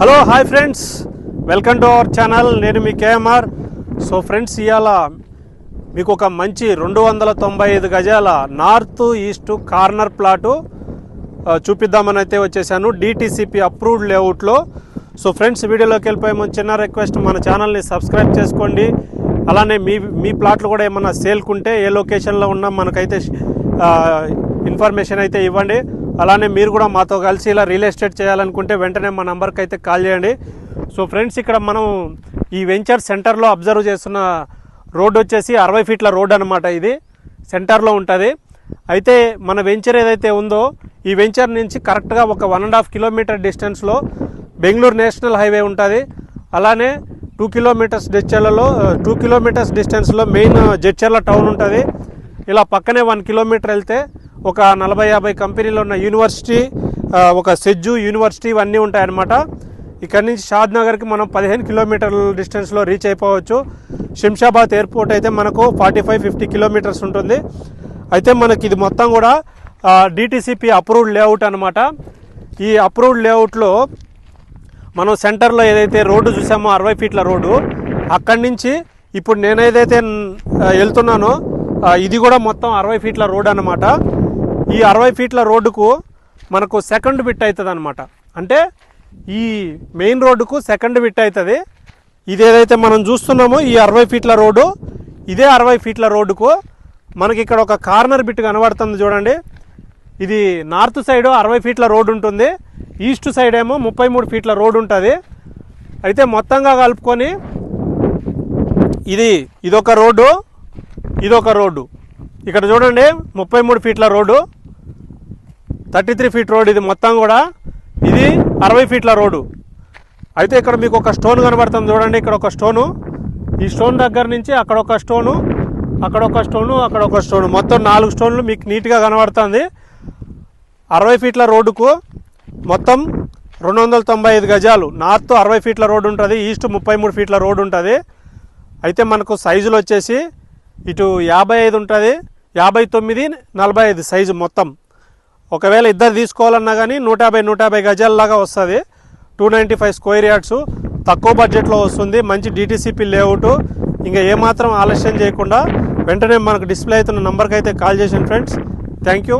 Hello hi friends welcome to our channel నేను మీ KMR so friends ఇవాళ మీకు ఒక మంచి రెండు వందల తొంభై ఐదు గజాల నార్త్ ఈస్ట్ కార్నర్ ప్లాటు చూపిద్దామని అయితే వచ్చేసాను. డిటీసీపీ అప్రూవ్డ్ లేఅవుట్లో సో ఫ్రెండ్స్ వీడియోలోకి వెళ్ళిపోయే ముందు చిన్న రిక్వెస్ట్ మన ఛానల్ని సబ్స్క్రైబ్ చేసుకోండి. అలానే మీ మీ ప్లాట్లు కూడా ఏమన్నా సేల్కుంటే ఏ లొకేషన్లో ఉన్నా మనకైతే ఇన్ఫర్మేషన్ అయితే ఇవ్వండి. అలానే మీరు కూడా మాతో కలిసి ఇలా రియల్ ఎస్టేట్ చేయాలనుకుంటే వెంటనే మా నంబర్కి అయితే కాల్ చేయండి. సో ఫ్రెండ్స్ ఇక్కడ మనం ఈ వెంచర్ సెంటర్లో అబ్జర్వ్ చేస్తున్న రోడ్ వచ్చేసి అరవై ఫీట్ల రోడ్ అనమాట ఇది. సెంటర్లో ఉంటుంది. అయితే మన వెంచర్ ఏదైతే ఉందో ఈ వెంచర్ నుంచి కరెక్ట్గా ఒక వన్ అండ్ హాఫ్ కిలోమీటర్ డిస్టెన్స్లో బెంగళూరు నేషనల్ హైవే ఉంటుంది. అలానే టూ కిలోమీటర్స్ డిస్టెన్స్లో టూ కిలోమీటర్స్ డిస్టెన్స్లో మెయిన్ జడ్చర్ల టౌన్ ఉంటుంది. ఇలా పక్కనే వన్ కిలోమీటర్ వెళ్తే ఒక నలభై యాభై కంపెనీలు ఉన్న యూనివర్సిటీ ఒక సెజ్జు యూనివర్సిటీ ఇవన్నీ ఉంటాయన్నమాట. ఇక్కడ నుంచి షాద్ నగర్కి మనం పదిహేను కిలోమీటర్ల డిస్టెన్స్లో రీచ్ అయిపోవచ్చు. శంషాబాద్ ఎయిర్పోర్ట్ అయితే మనకు ఫార్టీ ఫైవ్ ఫిఫ్టీ కిలోమీటర్స్ ఉంటుంది. అయితే మనకి ఇది మొత్తం కూడా డిటీసీపీ అప్రూవ్డ్ లేఅవుట్ అనమాట ఈ అప్రూవ్డ్ లేఅవుట్లో మనం సెంటర్లో ఏదైతే రోడ్డు చూసామో అరవై ఫీట్ల రోడ్డు అక్కడి నుంచి ఇప్పుడు నేను ఏదైతే వెళ్తున్నానో ఇది కూడా మొత్తం అరవై ఫీట్ల రోడ్ అనమాట ఈ అరవై ఫీట్ల రోడ్డుకు మనకు సెకండ్ బిట్ అవుతుంది అనమాట అంటే ఈ మెయిన్ రోడ్డుకు సెకండ్ బిట్ అవుతుంది. ఇది ఏదైతే మనం చూస్తున్నామో ఈ అరవై ఫీట్ల రోడ్డు ఇదే అరవై ఫీట్ల రోడ్డుకు మనకి ఇక్కడ ఒక కార్నర్ బిట్ కనబడుతుంది చూడండి. ఇది నార్త్ సైడ్ అరవై ఫీట్ల రోడ్డు ఉంటుంది. ఈస్ట్ సైడ్ ఏమో ముప్పై మూడు ఫీట్ల రోడ్డు ఉంటుంది. అయితే మొత్తంగా కలుపుకొని ఇది ఇదొక రోడ్డు ఇదొక రోడ్డు. ఇక్కడ చూడండి ముప్పై మూడు ఫీట్ల road. Thirty three feet road ఇది మొత్తం కూడా. ఇది అరవై ఫీట్ల రోడ్డు. అయితే ఇక్కడ మీకు ఒక స్టోన్ కనబడుతుంది చూడండి ఇక్కడ ఒక స్టోను. ఈ స్టోన్ దగ్గర నుంచి అక్కడ ఒక స్టోను అక్కడ ఒక స్టోను అక్కడ ఒక స్టోను. మొత్తం నాలుగు స్టోన్లు మీకు నీట్గా కనబడుతుంది. అరవై ఫీట్ల రోడ్డుకు మొత్తం రెండు వందల తొంభై ఐదు గజాలు. నార్త్ అరవై ఫీట్ల రోడ్డు ఉంటుంది ఈస్ట్ ముప్పై మూడు ఫీట్ల రోడ్డు ఉంటుంది. అయితే మనకు సైజులు వచ్చేసి ఇటు యాభై ఐదు ఉంటుంది యాభై తొమ్మిది నలభై ఐదు సైజు మొత్తం. ఒకవేళ ఇద్దరు తీసుకోవాలన్నా కానీ నూట యాభై నూట యాభై గజాలలాగా వస్తుంది. Two ninety five square yards తక్కువ బడ్జెట్లో వస్తుంది. మంచి డిటీసీపీ లేఅవుట్ ఇంకా ఏమాత్రం ఆలస్యం చేయకుండా వెంటనే మనకు డిస్ప్లే అవుతున్న నంబర్కి అయితే కాల్ చేసాను ఫ్రెండ్స్ థ్యాంక్ యూ